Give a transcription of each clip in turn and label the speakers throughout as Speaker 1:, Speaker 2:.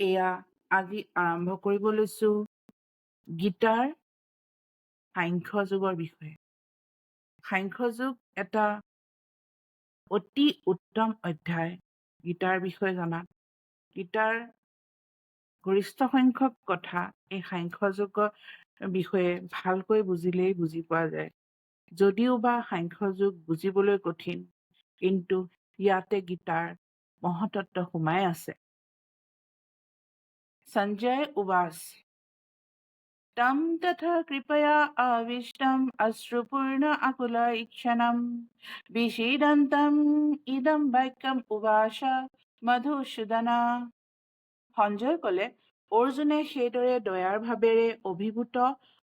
Speaker 1: এয়া আজি আৰম্ভ কৰিব লৈছোঁ গীতাৰ সাংখ্য যুগৰ বিষয়ে। সাংখ্য যুগ এটা অতি উত্তম অধ্যায় গীতাৰ বিষয়ে জনাত গীতাৰ গৰিষ্ঠ সংখ্যক কথা এই সাংখ্য যুগৰ বিষয়ে ভালকৈ বুজিলেই বুজি পোৱা যায়। যদিও বা সাংখ্য যুগ বুজিবলৈ কঠিন কিন্তু ইয়াতে গীতাৰ মহতত্ব সোমাই আছে। सञ्जय उवाच तं तथा कृपया आविष्टम् अश्रुपूर्ण अकुल इक्षणम् विषीदन्तम् इदं বাক্যম উবাচ মধুসূদনা সঞ্জয় কলে অৰ্জুনে সেইদৰে দয়াৰ ভাৱেৰে অভিভূত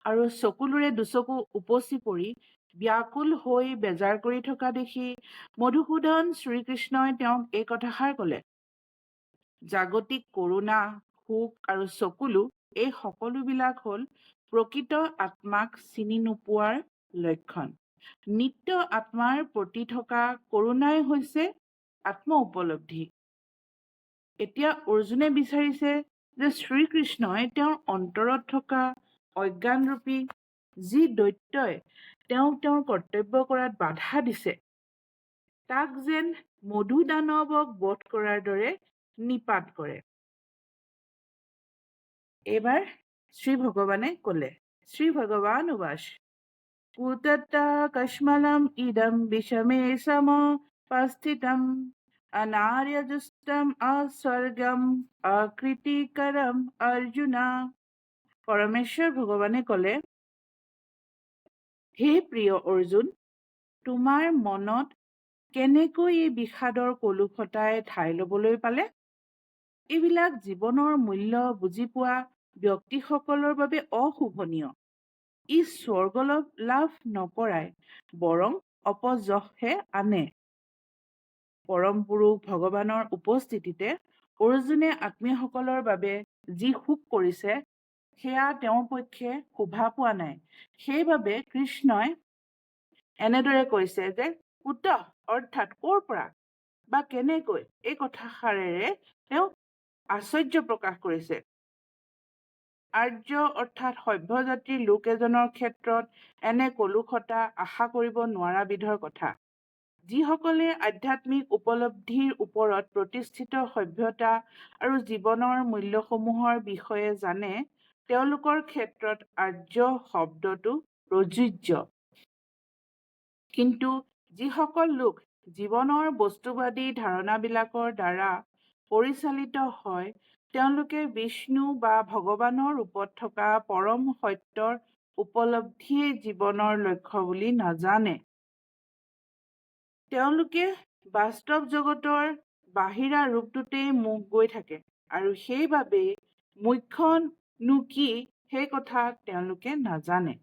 Speaker 1: আৰু চকুলোৰে দুচকু উপচি পৰি ব্যাকুল হৈ বেজাৰ কৰি থকা দেখি মধুসূদন শ্ৰীকৃষ্ণই তেওঁক এই কথাষাৰ কলে জাগতিক কৰোণা সুখ আৰু চকুলো এই সকলোবিলাক হ'ল প্ৰকৃত আত্মাক চিনি নোপোৱাৰ লক্ষণ। নিত্য আত্মাৰ প্ৰতি থকা কৰোণাই হৈছে আত্ম উপলব্ধি। এতিয়া অৰ্জুনে বিচাৰিছে যে শ্ৰীকৃষ্ণই তেওঁৰ অন্তৰত থকা অজ্ঞানৰূপী যি দৈত্যই তেওঁক তেওঁৰ কৰ্তব্য কৰাত বাধা দিছে তাক যেন মধু দানৱক বধ কৰাৰ দৰে নিপাত কৰে। এইবাৰ শ্ৰী ভগৱানে কলে শ্ৰী ভগৱান উবাস। কুতত্তা কশ্মলম ইদম বিষমে সমপস্থিতম অনাৰ্যজুষ্টম অস্বৰ্গম অকৃতিকৰম অৰ্জুনা পৰমেশ্বৰ ভগৱানে কলে হে প্ৰিয় অৰ্জুন তোমাৰ মনত কেনেকৈ এই বিষাদৰ কলুষতাই ঠাই লবলৈ পালে? এইবিলাক জীৱনৰ মূল্য বুজি পোৱা ব্যক্তিসকলৰ বাবে অশোভনীয়। ই স্বৰ্গ লাভ নকৰাই বৰং অপযশহে আনে। পৰম পুৰুষ ভগৱানৰ উপস্থিতিতে অৰ্জুনে আত্মীয়সকলৰ বাবে যি সুখ কৰিছে সেয়া তেওঁৰ পক্ষে শোভা পোৱা নাই। সেইবাবে কৃষ্ণই এনেদৰে কৈছে যে কুত অৰ্থাৎ ক'ৰ পৰা বা কেনেকৈ? এই কথাষাৰেৰে তেওঁ আশ্চৰ্য প্ৰকাশ কৰিছে। আৰ্য অৰ্থাৎ সভ্য জাতিৰ লোক এজনৰ ক্ষেত্ৰত এনে কলুষতা আশা কৰিব নোৱাৰা বিধৰ কথা। যিসকলে আধ্যাত্মিক উপলব্ধিৰ ওপৰত প্ৰতিষ্ঠিত সভ্যতা আৰু জীৱনৰ মূল্যসমূহৰ বিষয়ে জানে তেওঁলোকৰ ক্ষেত্ৰত আৰ্য শব্দটো প্ৰযোজ্য। কিন্তু যিসকল লোক জীৱনৰ বস্তুবাদী ধাৰণাবিলাকৰ দ্বাৰা পৰিচালিত হয় তেওঁলোকে বিষ্ণু বা ভগৱানৰ ৰূপত থকা পৰম সত্যৰ উপলব্ধিয়ে জীৱনৰ লক্ষ্য বুলি নাজানে। তেওঁলোকে বাস্তৱ জগতৰ বাহিৰা ৰূপটোতেই মুখ গৈ থাকে আৰু সেইবাবেই মুখ্যনো কি সেই কথা তেওঁলোকে নাজানে।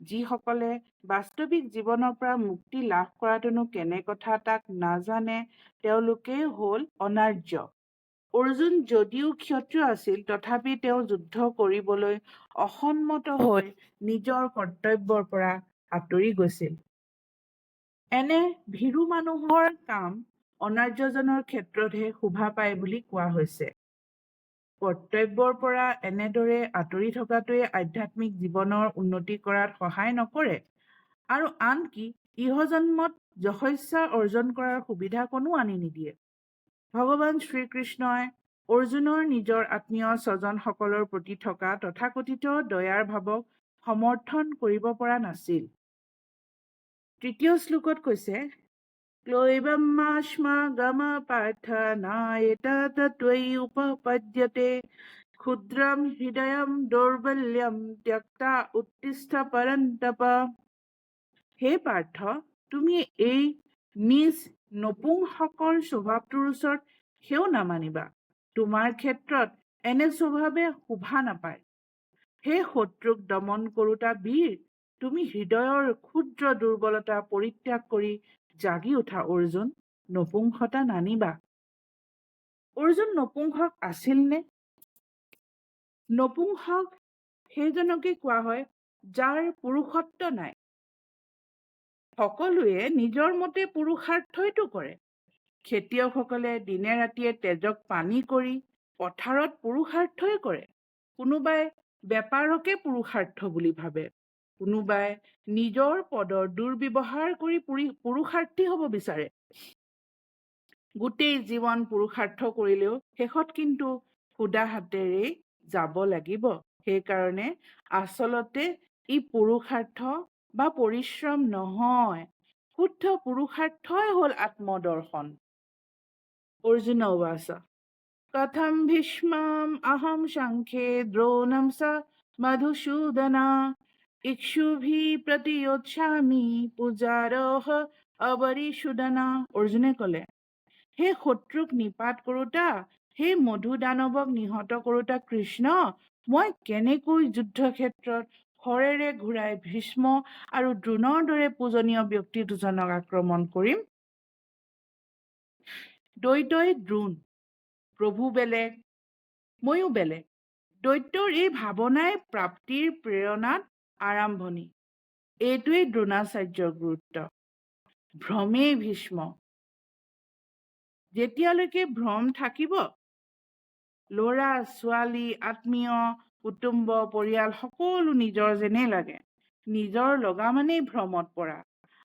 Speaker 1: যিসকলে বাস্তৱিক জীৱনৰ পৰা মুক্তি লাভ কৰাটোনো কেনে কথা তাক নাজানে তেওঁলোকেই হ'ল অনাৰ্য। অৰ্জুন যদিও ক্ষত্ৰিয় আছিল তথাপি তেওঁ যুদ্ধ কৰিবলৈ অসন্মত হৈ নিজৰ কৰ্তব্যৰ পৰা আঁতৰি গৈছিল। এনে ভীৰু মানুহৰ কাম অনাৰ্যজনৰ ক্ষেত্ৰতহে শোভা পায় বুলি কোৱা হৈছে। কৰ্তব্যৰ পৰা এনেদৰে আঁতৰি থকাটোৱে আধ্যাত্মিক জীৱনৰ উন্নতি কৰাত সহায় নকৰে। আৰু আনকি ইহজন্মত যশস্যা অৰ্জন কৰাৰ সুবিধা কোনো আনি নিদিয়ে। ভগৱান শ্ৰীকৃষ্ণই অৰ্জুনৰ নিজৰ আত্মীয় স্বজনসকলৰ প্ৰতি থকা তথাকথিত দয়াৰ ভাৱক সমৰ্থন কৰিব পৰা নাছিল। তৃতীয় শ্লোকত কৈছে উপপদ্যতে ক্ষুদ্ৰম হৃদয়ম দৌৰ্বল্যম ত্যক্তা উত্তিষ্ঠ পৰন্তপ। হে পাৰ্থ তুমি এই নিজ নপুংসকৰ স্বভাৱটোৰ ওচৰত সেও নামানিবা। তোমাৰ ক্ষেত্ৰত এনে স্বভাৱে শোভা নাপায়। সেই শত্ৰুক দমন কৰোতা বীৰ তুমি হৃদয়ৰ ক্ষুদ্ৰ দুৰ্বলতা পৰিত্যাগ কৰি জাগি উঠা অৰ্জুন নপুংসতা নানিবা। অৰ্জুন নপুংসক আছিল নে? নপুংসক সেইজনকে কোৱা হয় যাৰ পুৰুষত্ব নাই। সকলোৱে নিজৰ মতে পুৰুষাৰ্থইটো কৰে। খেতিয়কসকলে দিনে ৰাতিয়ে তেজক পানী কৰি পথাৰত পুৰুষাৰ্থই কৰে। কোনোবাই বেপাৰকে পুৰুষাৰ্থ বুলি ভাবে। কোনোবাই নিজৰ পদৰ দুৰ্ব্যৱহাৰ কৰি পুৰি- পুৰুষাৰ্থী হ'ব বিচাৰে। গোটেই জীৱন পুৰুষাৰ্থ কৰিলেও শেষত কিন্তু সুদা হাতেৰেই যাব লাগিব। সেইকাৰণে আচলতে ই পুৰুষাৰ্থ বা পৰিশ্ৰম নহয়। শুদ্ধ পুৰুষাৰ্থই হ'ল আত্মদৰ্শন। অৰ্জুন উবাচ কথম ভীষ্মম অহম শংখে দ্ৰোণম চ মধুসূদনা। ইক্ষুভি প্ৰতিয়োৎসামি পূজাৰহ অবৰিসুদনা অৰ্জুনে ক'লে সেই শত্ৰুক নিপাত কৰোতা সেই মধু দানৱক নিহত কৰোতা কৃষ্ণ মই কেনেকৈ যুদ্ধক্ষেত্ৰত শৰেৰে ঘূৰাই ভীষ্ম আৰু দ্ৰোণৰ দৰে পূজনীয় ব্যক্তি দুজনক আক্ৰমণ কৰিম। দৈতই দ্ৰোণ প্ৰভু বেলেগ ময়ো বেলেগ। দৈত্যৰ এই ভাৱনাই প্ৰাপ্তিৰ প্ৰেৰণাত আৰম্ভণি। এইটোৱেই দ্ৰোণাচাৰ্যৰ গুৰুত্ব। ভ্ৰমেই ভীষ্ম। যেতিয়ালৈকে ভ্ৰম থাকিব ল'ৰা ছোৱালী আত্মীয় কুটুম্ব পৰিয়াল সকলো নিজৰ যেনে লাগে। নিজৰ লগা মানেই ভ্ৰমত পৰা।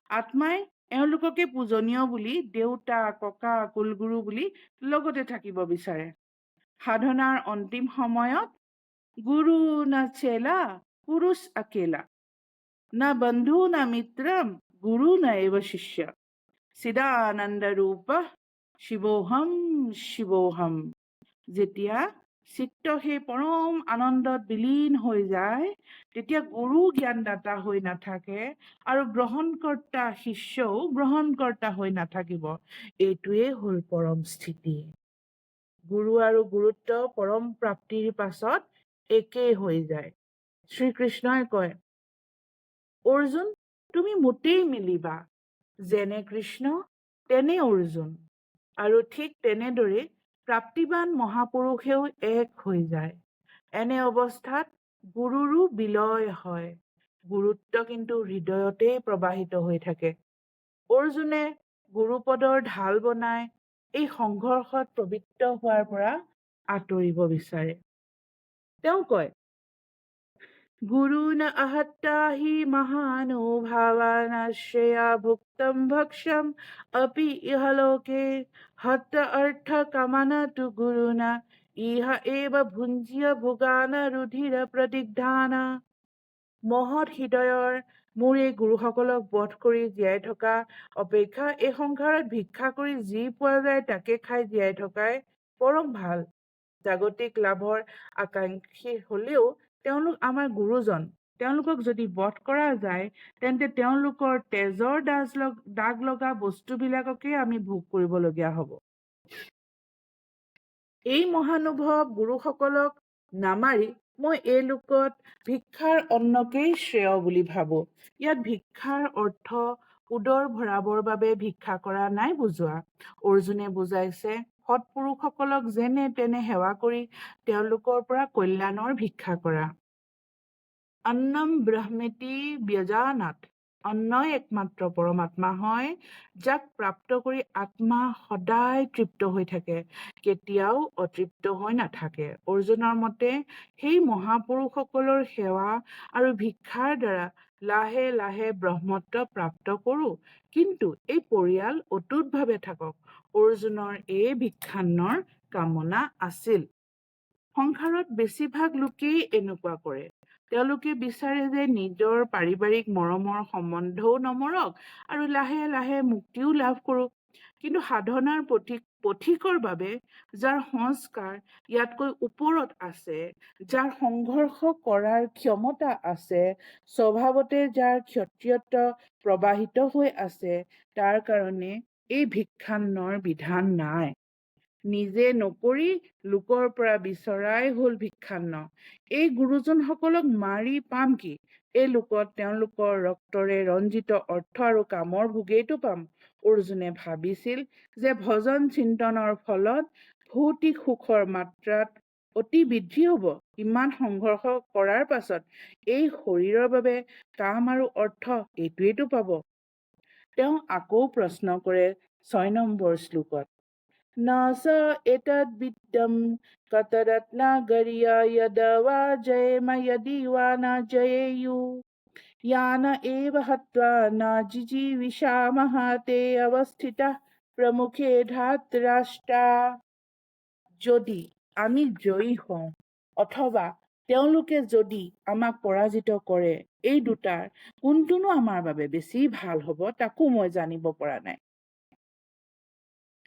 Speaker 1: আত্মাই এওঁলোককে পূজনীয় বুলি দেউতা ককা কুলগুৰু বুলি লগতে থাকিব বিচাৰে। সাধনাৰ অন্তিম সময়ত গুৰু না চেলা পুৰুষ আকেলা। না বন্ধু না মিত্ৰম গুৰু না এব শিষ্য। চিদানন্দ ৰূপ শিৱোহম শিৱোহম। যেতিয়া চিত্ত সেই পৰম আনন্দত বিলীন হৈ যায় তেতিয়া গুৰু জ্ঞানদাতা হৈ নাথাকে আৰু গ্ৰহণকৰ্তা শিষ্যও গ্ৰহণকৰ্তা হৈ নাথাকিব। এইটোৱেই হ'ল পৰম স্থিতি। গুৰু আৰু গুৰুত্ব পৰম প্ৰাপ্তিৰ পাছত একেই হৈ যায়। শ্ৰীকৃষ্ণই কয় অৰ্জুন তুমি মোটেই মিলিবা। যেনে কৃষ্ণ তেনে অৰ্জুন। আৰু ঠিক তেনেদৰে প্ৰাপ্তিবান মহাপুৰুষেও এক হৈ যায়। এনে অৱস্থাত গুৰুৰো বিলয় হয়। গুৰুত্ব কিন্তু হৃদয়তেই প্ৰবাহিত হৈ থাকে। অৰ্জুনে গুৰুপদৰ ঢাল বনাই এই সংঘৰ্ষত প্ৰবৃত্ত হোৱাৰ পৰা আঁতৰিব বিচাৰে। তেওঁ কয় গুৰুন আহত্তা হি মহানুভাৱানাশ্ৰয়া ভুক্তম ভক্ষ্যম अपि ইহলোকে হত অৰ্থ কামানতু গুৰুনা ইহ এব ভুঞ্জিয় ভোগান ৰুধিৰ প্ৰতিগ্ধানা মহৎ হৃদয়ৰ মোৰ এই গুৰুসকলক বধ কৰি জীয়াই থকা অপেক্ষা এই সংসাৰত ভিক্ষা কৰি যি পোৱা যায় তাকে খাই জীয়াই থকাই পৰম ভাল। জাগতিক লাভৰ আকাংক্ষী হলেও তেওঁলোক আমাৰ গুৰুজন। তেওঁলোকক যদি বধ কৰা যায় তেন্তে তেওঁলোকৰ তেজৰ দাজ দাগ লগা বস্তুবিলাককে আমি ভোগ কৰিবলগীয়া হ'ব। এই মহানুভৱ গুৰুসকলক নামাৰি মই এই লোকত ভিক্ষাৰ অন্নকেই শ্ৰেয় বুলি ভাবো। ইয়াত ভিক্ষাৰ অৰ্থ উদৰ ভৰাবৰ বাবে ভিক্ষা কৰা নাই বুজোৱা। অৰ্জুনে বুজাইছে সৎপুৰুষসকলক যেনে তেনে সেৱা কৰি তেওঁলোকৰ পৰা কল্যাণৰ ভিক্ষা কৰা। অন্নম ব্ৰহ্মেতি ব্যজানাত। অন্নই একমাত্ৰ পৰমাত্মা হয় যাক প্ৰাপ্ত কৰি আত্মা সদায় তৃপ্ত হৈ থাকে কেতিয়াও অতৃপ্ত হৈ নাথাকে। অৰ্জুনৰ মতে সেই মহাপুৰুষসকলৰ সেৱা আৰু ভিক্ষাৰ দ্বাৰা লাহে লাহে ব্ৰহ্মত্ব প্ৰাপ্ত কৰোঁ কিন্তু এই পৰিয়াল অটুটভাৱে থাকক। অৰ্জুনৰ এই ভিক্ষান্নৰ কামনা আছিল। সংসাৰত বেছিভাগ লোকেই এনেকুৱা কৰে। তেওঁলোকে বিচাৰে যে নিজৰ পাৰিবাৰিক মৰমৰ সম্বন্ধও নমৰক আৰু লাহে লাহে মুক্তিও লাভ কৰক। কিন্তু সাধনাৰ পথিক পথিকৰ বাবে যাৰ সংস্কাৰ ইয়াতকৈ ওপৰত আছে যাৰ সংঘৰ্ষ কৰাৰ ক্ষমতা আছে স্বভাৱতে যাৰ ক্ষত্ৰিয়ত্ব প্ৰবাহিত হৈ আছে তাৰ কাৰণে এই ভিক্ষান্নৰ বিধান নাই। নিজে নকৰি লোকৰ পৰা বিচৰাই হল ভিক্ষান্ন। এই গুৰুজনসকলক মাৰি পাম কি? এই লোকত তেওঁলোকৰ ৰক্তৰে ৰঞ্জিত অৰ্থ আৰু কামৰ ভোগেইটো পাম। অৰ্জুনে ভাবিছিল যে ভজন চিন্তনৰ ফলত ভৌতিক সুখৰ মাত্ৰাত অতি বৃদ্ধি হ'ব। ইমান সংঘৰ্ষ কৰাৰ পাছত এই শৰীৰৰ বাবে কাম আৰু অৰ্থ এইটোৱেইটো পাব। তেওঁ আকৌ প্ৰশ্ন কৰে ছয় নম্বৰ শ্লোকত न स एतद्विद्यं कतरत्नागर्या यद वा जयेम यदि वा न जयेयुः यान एव हत्वा न जिजीविषामः ते अवस्थितः প্ৰমুখে ধাতৰাষ্ট্ৰা যদি আমি জয়ী হওঁ অথবা তেওঁলোকে যদি আমাক পৰাজিত কৰে এই দুটাৰ কোনটোনো আমাৰ বাবে বেছি ভাল হ'ব তাকো মই জানিব পৰা নাই।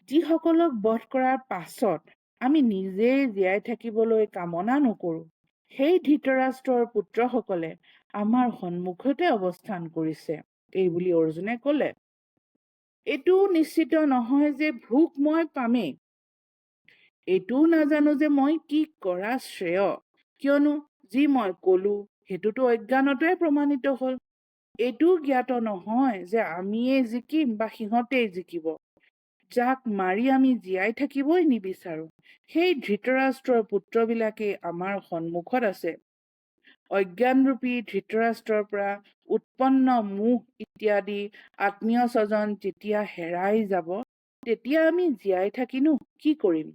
Speaker 1: যিসকলক বধ কৰাৰ পাছত আমি নিজেই জীয়াই থাকিবলৈ কামনা নকৰোঁ সেই ধৃতৰাষ্ট্ৰৰ পুত্ৰসকলে আমাৰ সন্মুখতে অৱস্থান কৰিছে এই বুলি অৰ্জুনে ক'লে। এইটোও নিশ্চিত নহয় যে ভোক মই পামেই। এইটোও নাজানো যে মই কি কৰা শ্ৰেয়। কিয়নো যি মই কলো সেইটোতো অজ্ঞানতে প্ৰমাণিত হ'ল। এইটোও জ্ঞাত নহয় যে আমিয়েই জিকিম বা সিহঁতেই জিকিব। যাক মাৰি আমি জীয়াই থাকিবই নিবিচাৰো। সেই ধৃতৰাষ্ট্ৰৰ পুত্ৰবিলাকেই আমাৰ সন্মুখত আছে। অজ্ঞানৰূপী ধৃতৰাষ্ট্ৰৰ পৰা উৎপন্ন মুখ ইত্যাদি আত্মীয় স্বজন যেতিয়া হেৰাই যাব তেতিয়া আমি জীয়াই থাকিনো কি কৰিম?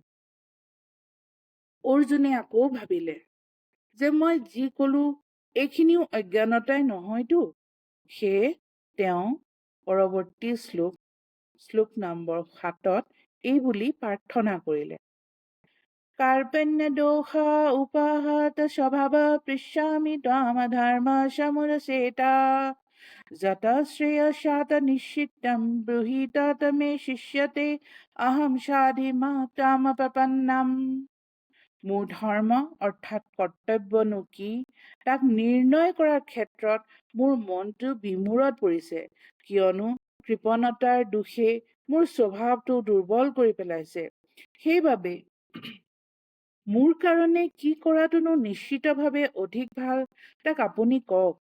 Speaker 1: অৰ্জুনে আকৌ ভাবিলে। যে মই যি ক'লো এইখিনিও অজ্ঞানতাই নহয়তো। সেয়ে তেওঁ পৰৱৰ্তী শ্লোক শ্লোক নম্বৰ সাতত এই বুলি প্ৰাৰ্থনা কৰিলে। কাৰ্পেণ্য দোষা উপাহত স্বভাৱ পৃষ্যামি তাম ধৰ্ম চমুৰ চেতা। যত শ্ৰেয়সাত নিশ্চিতম ব্ৰহিত মে শিষ্যতে অহম সাধি মাতাম প্ৰপন্নম মোৰ ধৰ্ম অৰ্থাৎ কৰ্তব্যনো কি তাক নিৰ্ণয় কৰাৰ ক্ষেত্ৰত মোৰ মনটো বিমূৰত পৰিছে। কিয়নো কৃপণতাৰ দোষে মোৰ স্বভাৱটো দুৰ্বল কৰি পেলাইছে। সেইবাবে মোৰ কাৰণে কি কৰাটোনো নিশ্চিতভাৱে অধিক ভাল তাক আপুনি কওক।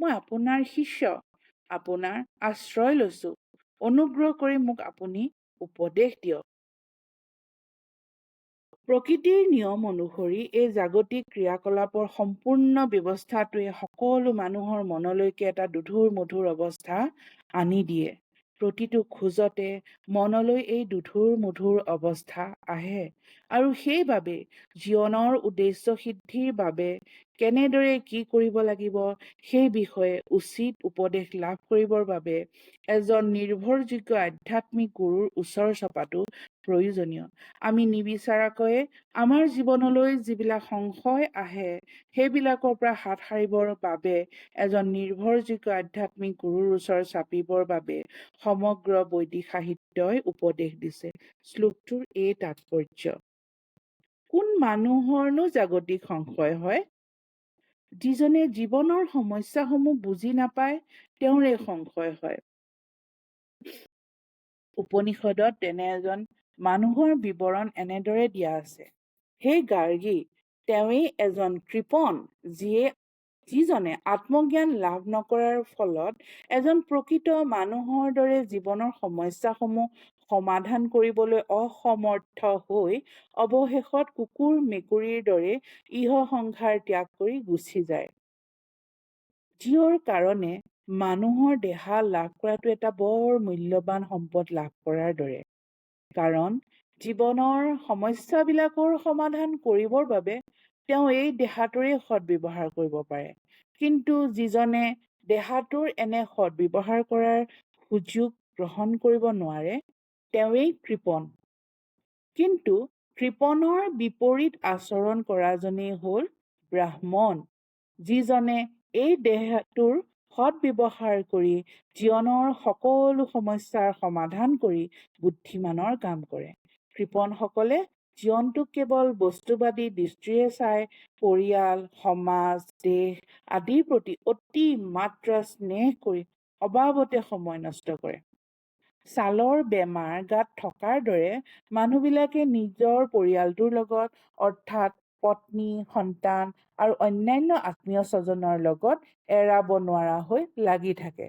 Speaker 1: মই আপোনাৰ শিষ্য আপোনাৰ আশ্ৰয় লৈছো। অনুগ্ৰহ কৰি মোক আপুনি উপদেশ দিয়ক। প্ৰকৃতিৰ নিয়ম অনুসৰি এই জাগতিক ক্ৰিয়াকলাপৰ সম্পূৰ্ণ ব্যৱস্থাটোৱে সকলো মানুহৰ মনলৈকে এটা দুধুৰ মধুৰ অৱস্থা আনি দিয়ে। প্ৰতিটো খোজতে মনলৈ এই দুধুৰ মধুৰ অৱস্থা আহে। আৰু সেইবাবে জীৱনৰ উদ্দেশ্য সিদ্ধিৰ বাবে কেনেদৰে কি কৰিব লাগিব সেই বিষয়ে উচিত উপদেশ লাভ কৰিবৰ বাবে এজন নিৰ্ভৰযোগ্য আধ্যাত্মিক গুৰুৰ ওচৰ চপাটো প্ৰয়োজনীয়। আমি নিবিচাৰাকৈয়ে আমাৰ জীৱনলৈ যিবিলাক সংশয় আহে সেইবিলাকৰ পৰা হাত সাৰিবৰ বাবে এজন নিৰ্ভৰযোগ্য আধ্যাত্মিক গুৰুৰ ওচৰ চাপিবৰ বাবে সমগ্ৰ বৈদিক সাহিত্যই উপদেশ দিছে। শ্লোকটোৰ এই তাৎপৰ্য। কোন মানুহৰনো জাগতিক সংশয় হয়? যিজনে জীৱনৰ সমস্যাসমূহ বুজি নাপায় তেওঁৰে সংশয় হয়। উপনিষদত তেনে এজন মানুহৰ বিৱৰণ এনেদৰে দিয়া আছে। সেই গাৰ্গী তেওঁৱেই এজন কৃপণ যিয়ে যিজনে আত্মজ্ঞান লাভ নকৰাৰ ফলত এজন প্ৰকৃত মানুহৰ দৰে জীৱনৰ সমস্যাসমূহ সমাধান কৰিবলৈ অসমৰ্থ হৈ অৱশেষত কুকুৰ মেকুৰীৰ দৰে ইহ সংসাৰ ত্যাগ কৰি গুচি যায়। যিহৰ কাৰণে মানুহৰ দেহা লাভ কৰাটো এটা বৰ মূল্যৱান সম্পদ লাভ কৰাৰ দৰে। কাৰণ জীৱনৰ সমস্যাবিলাকৰ সমাধান কৰিবৰ বাবে তেওঁ এই দেহাটোৰে সদব্যৱহাৰ কৰিব পাৰে। কিন্তু যিজনে দেহাটোৰ এনে সদব্যৱহাৰ কৰাৰ সুযোগ গ্ৰহণ কৰিব নোৱাৰে তেওঁৱেই কৃপণ। কিন্তু কৃপণৰ বিপৰীত আচৰণ কৰাজনেই হ'ল ব্ৰাহ্মণ যিজনে এই দেহটোৰ সদব্যৱহাৰ কৰি জীৱনৰ সকলো সমস্যাৰ সমাধান কৰি বুদ্ধিমানৰ কাম কৰে। কৃপণসকলে জীৱনটোক কেৱল বস্তুবাদী দৃষ্টিৰে চাই পৰিয়াল সমাজ দেশ আদিৰ প্ৰতি অতি মাত্ৰা স্নেহ কৰি অবাবতে সময় নষ্ট কৰে। ছালৰ বেমাৰ গাত থকাৰ দৰে মানুহবিলাকে নিজৰ পৰিয়ালটোৰ লগত অৰ্থাৎ পত্নী সন্তান আৰু অন্যান্য আত্মীয় স্বজনৰ লগত এৰাব নোৱাৰা হৈ লাগি থাকে।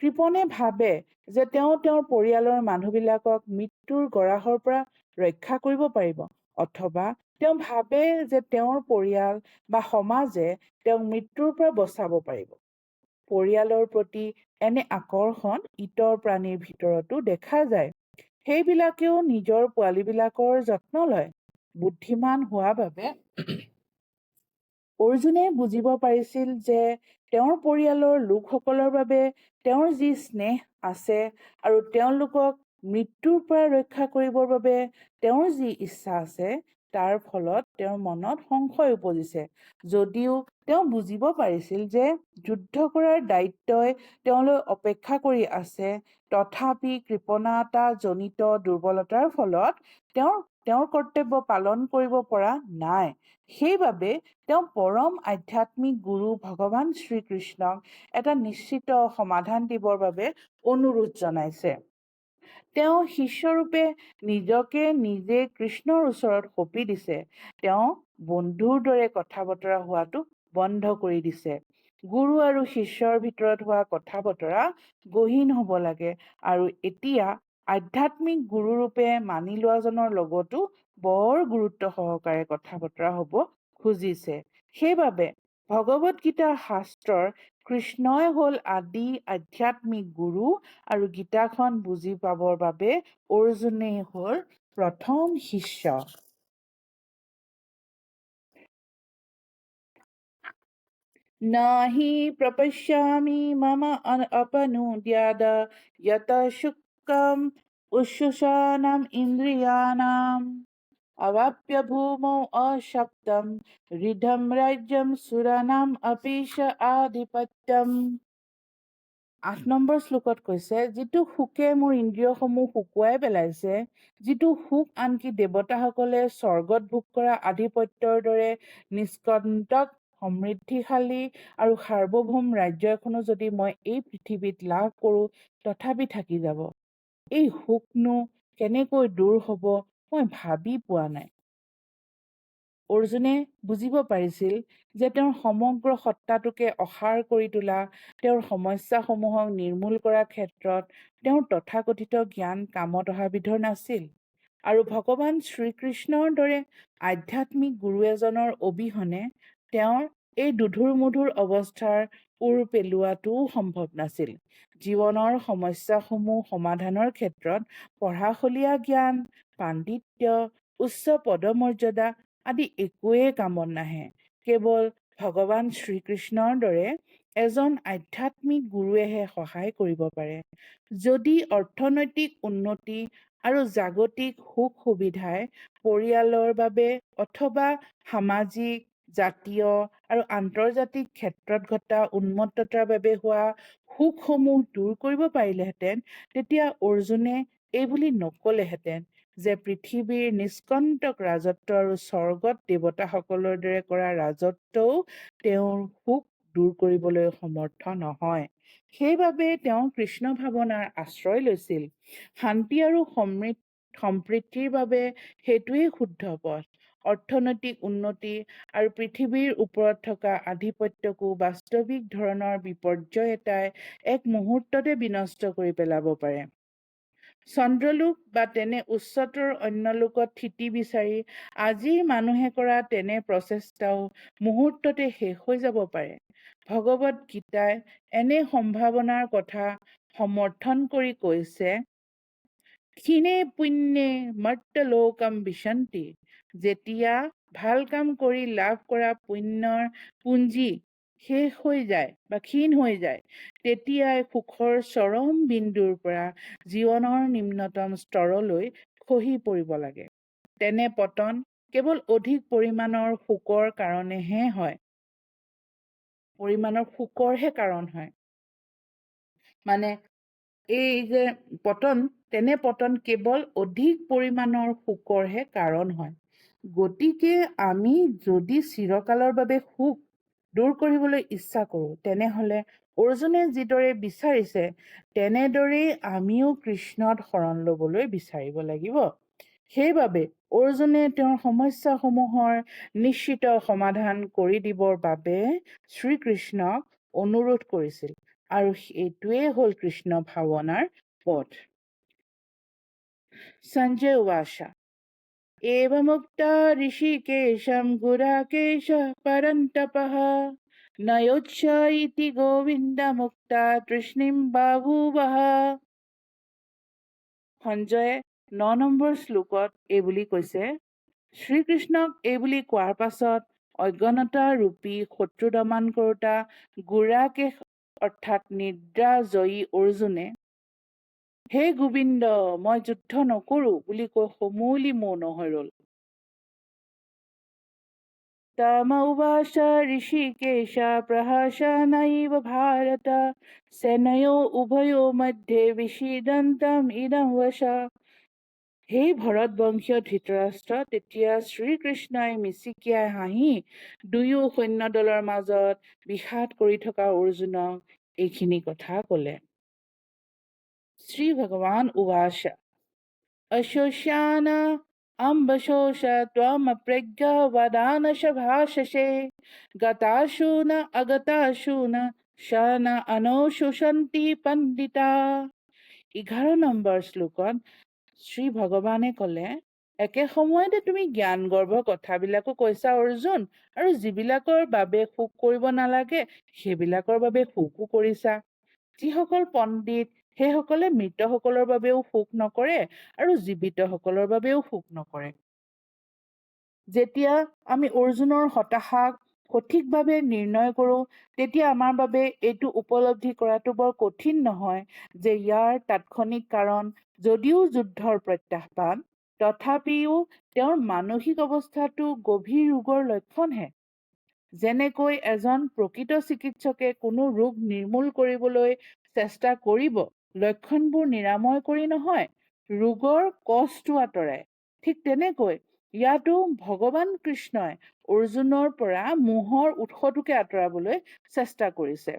Speaker 1: কৃপণে ভাবে যে তেওঁ তেওঁৰ পৰিয়ালৰ মানুহবিলাকক মৃত্যুৰ গৰাহৰ পৰা ৰক্ষা কৰিব পাৰিব অথবা তেওঁ ভাবে যে তেওঁৰ পৰিয়াল বা সমাজে তেওঁক মৃত্যুৰ পৰা বচাব পাৰিব। পৰিয়ালৰ প্ৰতি এনে আকৰ্ষণ ইতৰ প্ৰাণীৰ ভিতৰতো দেখা যায়। সেইবিলাকেও নিজৰ পোৱালীবিলাকৰ যত্ন লয়। বুদ্ধিমান হোৱা বাবে অৰ্জুনে বুজিব পাৰিছিল যে তেওঁৰ পৰিয়ালৰ লোকসকলৰ বাবে তেওঁৰ যি স্নেহ আছে আৰু তেওঁলোকক মৃত্যুৰ পৰা ৰক্ষা কৰিবৰ বাবে তেওঁৰ যি ইচ্ছা আছে তাৰ ফলত তেওঁৰ মনত সংশয় উপজিছে। যদিও তেওঁ বুজিব পাৰিছিল যে যুদ্ধ কৰাৰ দায়িত্বই তেওঁলৈ অপেক্ষা কৰি আছে তথাপি কৃপণতাজনিত দুৰ্বলতাৰ ফলত তেওঁ তেওঁৰ কৰ্তব্য পালন কৰিব পৰা নাই। সেইবাবে তেওঁ পৰম আধ্যাত্মিক গুৰু ভগৱান শ্ৰীকৃষ্ণক এটা নিশ্চিত সমাধান দিবৰ বাবে অনুৰোধ জনাইছে। তেওঁ শিষ্যৰূপে নিজকে নিজে কৃষ্ণৰ ওচৰত সঁপি দিছে। তেওঁ বন্ধুৰ দৰে কথা বতৰা হোৱাটো বন্ধ কৰি দিছে। গুৰু আৰু শিষ্যৰ ভিতৰত হোৱা কথা বতৰা গহীন হ'ব লাগে আৰু এতিয়া আধ্যাত্মিক গুৰুৰূপে মানি লোৱাজনৰ লগতো বৰ গুৰুত্ব সহকাৰে কথা বতৰা হ'ব খুজিছে। সেইবাবে ভগৱত গীতা শাস্ত্ৰৰ কৃষ্ণই হ'ল আদি আধ্যাত্মিক গুৰু আৰু গীতাখন বুজি পাবৰ বাবে অৰ্জুনেই হ'ল প্ৰথম শিষ্য। নাহি প্ৰপশ্যামি মম অপনুদ্যাদ যত শুক্ৰম উচ্ছুষানাম ইন্দ্ৰিয়ানাম। अवाप्य भूमौ अशब्दं হৃদম ৰাজ্যম চুৰানাম অপিশ আধিপত্যম আঠ নম্বৰ শ্লোকত কৈছে যিটো সুখে মোৰ ইন্দ্ৰিয়সমূহ শুকুৱাই পেলাইছে যিটো সুখ আনকি দেৱতাসকলে স্বৰ্গত ভোগ কৰা আধিপত্যৰ দৰে নিষ্কণ্টক সমৃদ্ধিশালী আৰু সাৰ্বভৌম ৰাজ্য এখনো যদি মই এই পৃথিৱীত লাভ কৰোঁ তথাপি থাকি যাব এই সুখনো কেনেকৈ দূৰ হ'ব মই ভাবি পোৱা নাই। অৰ্জুনে বুজিব পাৰিছিল যে তেওঁৰ সমগ্ৰ সত্তাটোকে অসাৰ কৰি তোলা তেওঁৰ সমস্যাসমূহক নিৰ্মূল কৰাৰ ক্ষেত্ৰত তেওঁৰ তথাকথিত জ্ঞান কামত অহা বিধৰ নাছিল আৰু ভগৱান শ্ৰীকৃষ্ণৰ দৰে আধ্যাত্মিক গুৰু এজনৰ অবিহনে তেওঁৰ এই দুধুৰ মুধুৰ অৱস্থাৰ ওৰ পেলোৱাটোও সম্ভৱ নাছিল। জীৱনৰ সমস্যাসমূহ সমাধানৰ ক্ষেত্ৰত পঢ়াশলীয়া জ্ঞান পাণ্ডিত্য উচ্চ পদমৰ্যাদা আদি একোৱেই কামত নাহে। কেৱল ভগৱান শ্ৰীকৃষ্ণৰ দৰে এজন আধ্যাত্মিক গুৰুৱেহে সহায় কৰিব পাৰে। যদি অৰ্থনৈতিক উন্নতি আৰু জাগতিক সুখ সুবিধাই পৰিয়ালৰ বাবে অথবা সামাজিক জাতীয় আৰু আন্তৰ্জাতিক ক্ষেত্ৰত ঘটা উন্মত্ততাৰ বাবে হোৱা সুখসমূহ দূৰ কৰিব পাৰিলেহেঁতেন তেতিয়া অৰ্জুনে এইবুলি নকলেহেঁতেন যে পৃথিৱীৰ নিষ্কণ্টক ৰাজত্ব আৰু স্বৰ্গত দেৱতাসকলৰ দৰে কৰা ৰাজত্বও তেওঁৰ সুখ দূৰ কৰিবলৈ সমৰ্থ নহয়। সেইবাবে তেওঁ কৃষ্ণ ভাৱনাৰ আশ্ৰয় লৈছিল। শান্তি আৰু সমৃদ্ধ সম্প্ৰীতিৰ বাবে সেইটোৱেই শুদ্ধ পথ। অৰ্থনৈতিক উন্নতি আৰু পৃথিৱীৰ ওপৰত থকা আধিপত্যকো বাস্তৱিক ধৰণৰ বিপৰ্যয় এটাই এক মুহূৰ্ততে বিনষ্ট কৰি পেলাব পাৰে। চন্দ্ৰলোক বা তেনে উচ্চতৰ অন্য লোকত থিতি বিচাৰি আজিৰ মানুহে কৰা তেনে প্ৰচেষ্টাও মুহূৰ্ততে শেষ হৈ যাব পাৰে। ভগৱত গীতাই এনে সম্ভাৱনাৰ কথা সমৰ্থন কৰি কৈছে ক্ষীণে পুণ্যে মৰ্তলোকম বিশন্তি। যেতিয়া ভাল কাম কৰি লাভ কৰা পুণ্যৰ পুঞ্জী শেষ হৈ যায় বা ক্ষীণ হৈ যায় তেতিয়াই সুখৰ চৰম বিন্দুৰ পৰা জীৱনৰ নিম্নতম স্তৰলৈ খহি পৰিব লাগে। তেনে পতন কেৱল অধিক পৰিমাণৰ শোকৰ কাৰণেহে হয়। পৰিমাণৰ শোকৰহে কাৰণ হয়। মানে এই যে পতন তেনে পতন কেৱল অধিক পৰিমাণৰ শোকৰহে কাৰণ হয়। গতিকে আমি যদি চিৰকালৰ বাবে সুখ দূৰ কৰিবলৈ ইচ্ছা কৰোঁ তেনেহ'লে অৰ্জুনে যিদৰে বিচাৰিছে তেনেদৰেই আমিও কৃষ্ণত শৰণ ল'বলৈ বিচাৰিব লাগিব। সেইবাবে অৰ্জুনে তেওঁৰ সমস্যাসমূহৰ নিশ্চিত সমাধান কৰি দিবৰ বাবে শ্ৰীকৃষ্ণক অনুৰোধ কৰিছিল আৰু এইটোৱেই হ'ল কৃষ্ণ ভাৱনাৰ পথ। সঞ্জয় ৱাচা एवमुक्ता ऋषिकेशं गुराकेशः परन्तपः नयोच्छ इति गोविन्दमुक्ता তৃষ্ণিম বাহুবহ সঞ্জয়ে ন নম্বৰ শ্লোকত এই বুলি কৈছে শ্ৰীকৃষ্ণক এই বুলি কোৱাৰ পাছত অজ্ঞানতা ৰূপী শত্ৰু দমন কৰোতা গোৰাকেশ অৰ্থাৎ নিদ্ৰা জয়ী অৰ্জুনে হে গোবিন্দ মই যুদ্ধ নকৰো বুলি কৈ সমূলি মৌন হৈ ৰল तम उवाच ऋषिकेश प्रहसनैव भारत सेनयो उभयो मध्ये विषीदन्तम् ইদম বশ সেই ভৰতবংশীয় ধৃতৰাষ্ট্ৰ তেতিয়া শ্ৰীকৃষ্ণই মিচিকিয়াই হাঁহি দুয়ো সৈন্যদলৰ মাজত বিষাদ কৰি থকা অৰ্জুনক এইখিনি কথা কলে శ్రీ భగవాన్ ఉవాష అశోష్యాన అంబశోష త్వమప్రజ్ఞ వదానశ భాషసే గతాశూన అగతాశూన శన అనోషుషంతి పండిత এঘাৰ নম্বৰ শ্লোকত শ্ৰী ভগৱানে ক'লে একে সময়তে তুমি জ্ঞান গৰ্ভ কথাবিলাকো কৈছা অৰ্জুন আৰু যিবিলাকৰ বাবে সুখ কৰিব নালাগে সেইবিলাকৰ বাবে সুখো কৰিছা। যিসকল পণ্ডিত সেইসকলে মৃতসকলৰ বাবেও সুখ নকৰে আৰু জীৱিতসকলৰ বাবেও সুখ নকৰে। যেতিয়া আমি অৰ্জুনৰ হতাশাক সঠিকভাৱে নিৰ্ণয় কৰোঁ তেতিয়া আমাৰ বাবে এইটো উপলব্ধি কৰাটো বৰ কঠিন নহয় যে ইয়াৰ তাৎক্ষণিক কাৰণ যদিও যুদ্ধৰ প্ৰত্যাহ্বান তথাপিও তেওঁৰ মানসিক অৱস্থাটো গভীৰ ৰোগৰ লক্ষণহে। যেনেকৈ এজন প্ৰকৃত চিকিৎসকে কোনো ৰোগ নিৰ্মূল কৰিবলৈ চেষ্টা কৰিব লক্ষণবোৰ নিৰাময় কৰি নহয় ৰোগৰ কষ্টটো আঁতৰাই ঠিক তেনেকৈ ইয়াতো ভগৱান কৃষ্ণই অৰ্জুনৰ পৰা মোহৰ উৎসটোকে আঁতৰাবলৈ চেষ্টা কৰিছে।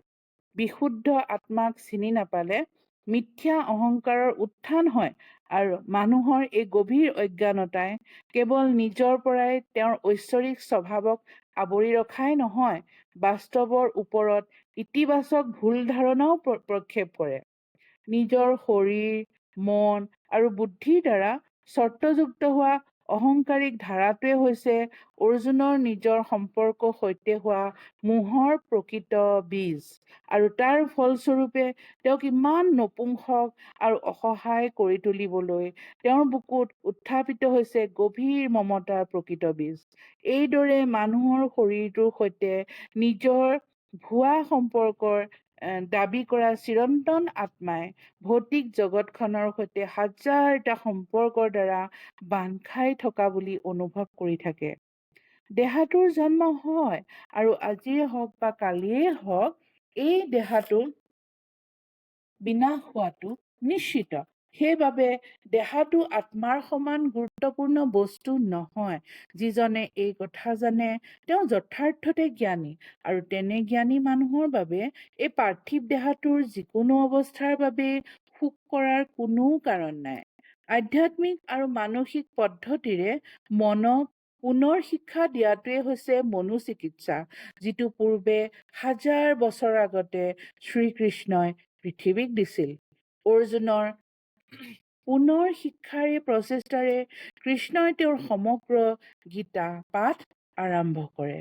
Speaker 1: বিশুদ্ধ আত্মাক চিনি নাপালে মিথ্যা অহংকাৰৰ উত্থান হয় আৰু মানুহৰ এই গভীৰ অজ্ঞানতাই কেৱল নিজৰ পৰাই তেওঁৰ ঐশ্বৰিক স্বভাৱক আৱৰি ৰখাই নহয় বাস্তৱৰ ওপৰত ইতিবাচক ভুল ধাৰণাও প্ৰক্ষেপ কৰে। নিজৰ শৰীৰ মন আৰু বুদ্ধিৰ দ্বাৰা চৰ্তযুক্ত হোৱা অহংকাৰিক ধাৰাটোৱে হৈছে অৰ্জুনৰ নিজৰ সম্পৰ্ক সৈতে হোৱা মোহৰ প্ৰকৃত বীজ। আৰু তাৰ ফলস্বৰূপে তেওঁক ইমান নপুংসক আৰু অসহায় কৰি তুলিবলৈ তেওঁৰ বুকুত উত্থাপিত হৈছে গভীৰ মমতাৰ প্ৰকৃত বীজ। এইদৰে মানুহৰ শৰীৰটোৰ সৈতে নিজৰ ভুৱা সম্পৰ্কৰ দাবী কৰা চিৰন্তন আত্মাই ভৌতিক জগতখনৰ সৈতে হাজাৰটা সম্পৰ্কৰ দ্বাৰা বান্ধ খাই থকা বুলি অনুভৱ কৰি থাকে। দেহাটোৰ জন্ম হয় আৰু আজিয়ে হওক বা কালিয়েই হওক এই দেহাটো বিনাশ হোৱাটো নিশ্চিত। সেইবাবে দেহাটো আত্মাৰ সমান গুৰুত্বপূৰ্ণ বস্তু নহয় যিজনে এই কথা জানে তেওঁ যথাৰ্থতে জ্ঞানী আৰু তেনে জ্ঞানী মানুহৰ বাবে এই পাৰ্থিৱ দেহাটোৰ যিকোনো অৱস্থাৰ বাবে সুখ কৰাৰ কোনো কাৰণ নাই। আধ্যাত্মিক আৰু মানসিক পদ্ধতিৰে মনক পুনৰ শিক্ষা দিয়াটোৱে হৈছে মনোচিকিৎসা যিটো পূৰ্বে হাজাৰ বছৰ আগতে শ্ৰীকৃষ্ণই পৃথিৱীক দিছিল। অৰ্জুনৰ পুনৰ শিক্ষাৰ প্ৰচেষ্টাৰে কৃষ্ণই তেওঁৰ সমগ্ৰ গীতা পাঠ আৰম্ভ কৰে।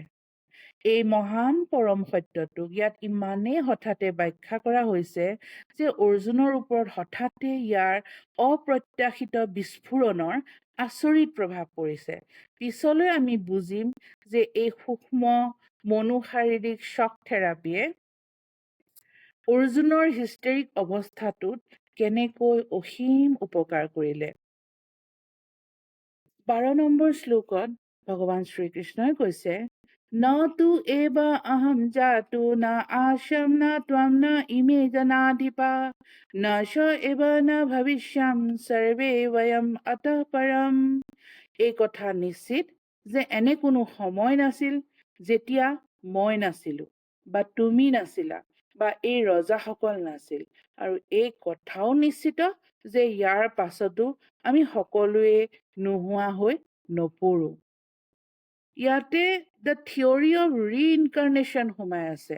Speaker 1: এই মহান পৰম সত্যটোক ইয়াত ইমানেই হঠাতে ব্যাখ্যা কৰা হৈছে যে অৰ্জুনৰ ওপৰত হঠাতে ইয়াৰ অপ্ৰত্যাশিত বিস্ফোৰণৰ আচৰিত প্ৰভাৱ পৰিছে। পিছলৈ আমি বুজিম যে এই সূক্ষ্ম মনোশাৰীৰিক শ্বক থেৰাপিয়ে অৰ্জুনৰ হিষ্টেৰিক অৱস্থাটোত কেনেকৈ অসীম উপকাৰ কৰিলে? বাৰ নম্বৰ শ্লোকত ভগৱান শ্ৰীকৃষ্ণই কৈছে, ন তু এব অহম জাতু ন আশম ন ত্বম ন ইমে জনাধিপা, ন স এব ন ভৱিষ্যাম সৰ্বে বয়ম অত পৰম। এই কথা নিশ্চিত যে এনে কোনো সময় নাছিল যেতিয়া মই নাছিলো বা তুমি নাছিলা। বা এই ৰজাসকল নাছিল। আৰু এই কথাও নিশ্চিত যে ইয়াৰ পাছতো আমি সকলোৱে নোহোৱা হৈ নপৰো। ইয়াতে দ্য থিয়ৰী অফ ৰিইনকাৰ্নেশ্যন সোমাই আছে।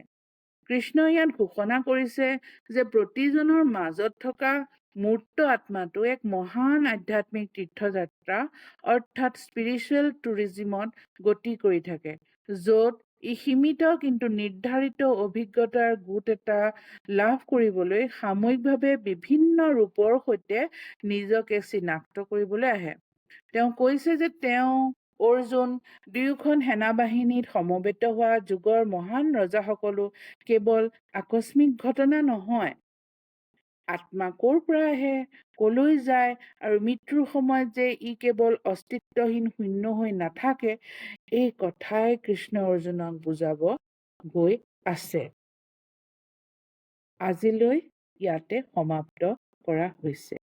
Speaker 1: কৃষ্ণই ইয়াত ঘোষণা কৰিছে যে প্ৰতিজনৰ মাজত থকা মূৰ্ত আত্মাটো এক মহান আধ্যাত্মিক তীৰ্থযাত্ৰা অৰ্থাৎ স্পিৰিচুৱেল টুৰিজিমত গতি কৰি থাকে য'ত ই সীমিত কিন্তু নিৰ্ধাৰিত অভিজ্ঞতাৰ গোট এটা লাভ কৰিবলৈ সাময়িকভাৱে বিভিন্ন ৰূপৰ সৈতে নিজকে চিনাক্ত কৰিবলৈ আহে। তেওঁ কৈছে যে তেওঁ অৰ্জুন দুয়োখন সেনাবাহিনীত সমবেত হোৱা যুগৰ মহান ৰজাসকলো কেৱল আকস্মিক ঘটনা নহয় আত্মা ক'ৰ পৰা আহে কলৈ যায় আৰু মৃত্যুৰ সময়ত যে ই কেৱল অস্তিত্বহীন শূন্য হৈ নাথাকে এই কথাই কৃষ্ণ অৰ্জুনক বুজাব গৈ আছে। আজিলৈ ইয়াতে সমাপ্ত কৰা হৈছে।